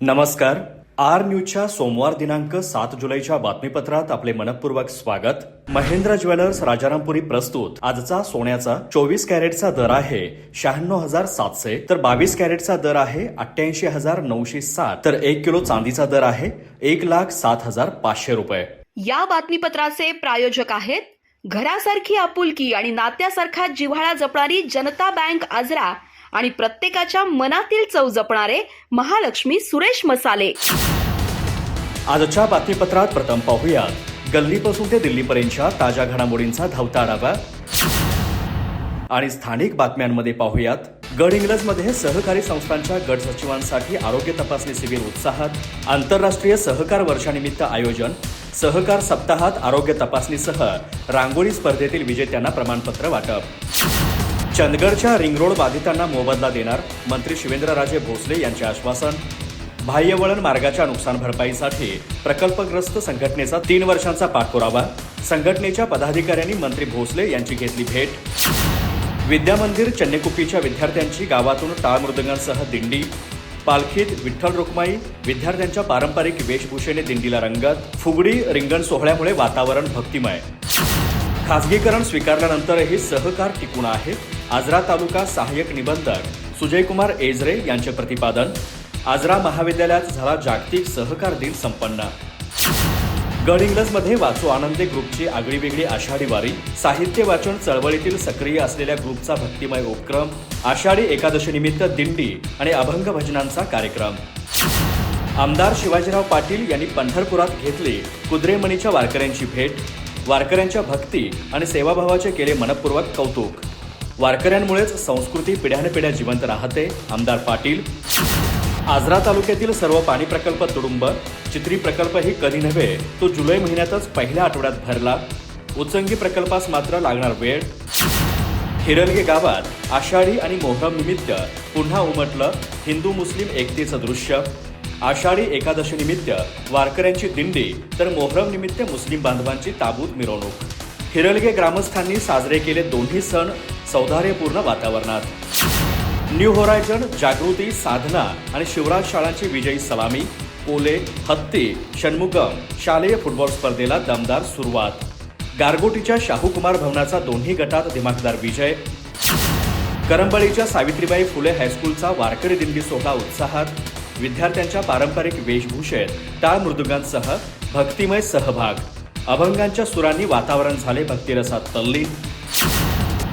नमस्कार. आर न्यूजच्या सोमवार दिनांक सात जुलैच्या बातमीपत्रात आपले मनपूर्वक स्वागत. महेंद्र ज्वेलर्स राजारामपुरी प्रस्तुत. आजचा सोन्याचा चोवीस कॅरेटचा दर आहे शहाण्णव हजार सातशे. तर बावीस कॅरेटचा दर आहे अठ्ठ्याऐंशी हजार नऊशे सात. तर एक किलो चांदीचा दर आहे एक लाख सात हजार पाचशे रुपये. या बातमीपत्राचे प्रायोजक आहेत घरासारखी आपुलकी आणि नात्यासारखा जिव्हाळा जपणारी जनता बँक आजरा आणि प्रत्येकाच्या मनातील चव जपणारे महालक्ष्मी सुरेश मसाले. आजच्या बातमीपत्रात प्रथम पाहूयात गल्लीपासून ते दिल्लीपर्यंतच्या ताज्या घडामोडींचा धावता आढावा. आणि स्थानिक बातम्यांमध्ये पाहूयात. गड इंग्लजमध्ये सहकारी संस्थांच्या गट सचिवांसाठी आरोग्य तपासणी शिबिर उत्साहात. आंतरराष्ट्रीय सहकार वर्षानिमित्त आयोजन. सहकार सप्ताहात आरोग्य तपासणीसह रांगोळी स्पर्धेतील विजेत्यांना प्रमाणपत्र वाटप. चंदगडच्या रिंगरोड बाधितांना मोबदला देणार मंत्री शिवेंद्रराजे भोसले यांचे आश्वासन. बाह्यवळण मार्गाच्या नुकसान भरपाईसाठी प्रकल्पग्रस्त संघटनेचा तीन वर्षांचा पाठपुरावा. संघटनेच्या पदाधिकाऱ्यांनी मंत्री भोसले यांची घेतली भेट. विद्यामंदिर चन्नेकुपीच्या विद्यार्थ्यांची गावातून टाळमृदंगांसह दिंडी. पालखीत विठ्ठल रुक्माई विद्यार्थ्यांच्या पारंपरिक वेशभूषेने दिंडीला रंगत. फुगडी रिंगण सोहळ्यामुळे वातावरण भक्तिमय. खासगीकरण स्वीकारल्यानंतरही सहकार टिकून आहे. आजरा तालुका सहाय्यक निबंधक सुजयकुमार एजरे यांचे प्रतिपादन. आजरा महाविद्यालयात झाला जागतिक सहकार दिन संपन्न. गड इंग्लजमध्ये वाचू आनंदे ग्रुपची आगळीवेगळी आषाढी वारी. साहित्य वाचन चळवळीतील सक्रिय असलेल्या ग्रुपचा भक्तिमय उपक्रम. आषाढी एकादशीनिमित्त दिंडी आणि अभंग भजनांचा कार्यक्रम. आमदार शिवाजीराव पाटील यांनी पंढरपुरात घेतली कुद्रेमणीच्या वारकऱ्यांची भेट. वारकऱ्यांच्या भक्ती आणि सेवाभावाचे केले मनपूर्वक कौतुक. वारकऱ्यांमुळेच संस्कृती पिढ्यानपिढ्या जिवंत राहते. आमदार पाटील. आजरा तालुक्यातील सर्व पाणी प्रकल्प तुडुंब चित्री प्रकल्पही कधी नव्हे तो जुलै महिन्यातच पहिल्या आठवड्यात भरला. उचंगी प्रकल्पास मात्र लागणार वेळ. हिरलगे गावात आषाढी आणि मोहरम निमित्त पुन्हा उमटलं हिंदू मुस्लिम एकतेचं दृश्य. आषाढी एकादशी निमित्त वारकऱ्यांची दिंडी तर मोहरम निमित्त मुस्लिम बांधवांची ताबूत मिरवणूक. हिरलगे ग्रामस्थांनी साजरे केले दोन्ही सण सौंदर्यपूर्ण वातावरणात. न्यू होरायझन जागृती साधना आणि शिवराज शाळांची विजयी सलामी कोले हत्ती षण्मुगम शालेय फुटबॉल स्पर्धेला दमदार सुरुवात. गारगोटीच्या शाहूकुमार भवनाचा दोन्ही गटात दिमाखदार विजय. करंबळीच्या सावित्रीबाई फुले हायस्कूलचा वारकरी दिंडी सोहळा उत्साहात. विद्यार्थ्यांच्या पारंपरिक वेशभूषेत टाळ मृदुगांसह भक्तिमय सहभाग. अभंगांच्या सुरांनी वातावरण झाले भक्तिरसात तल्लीन.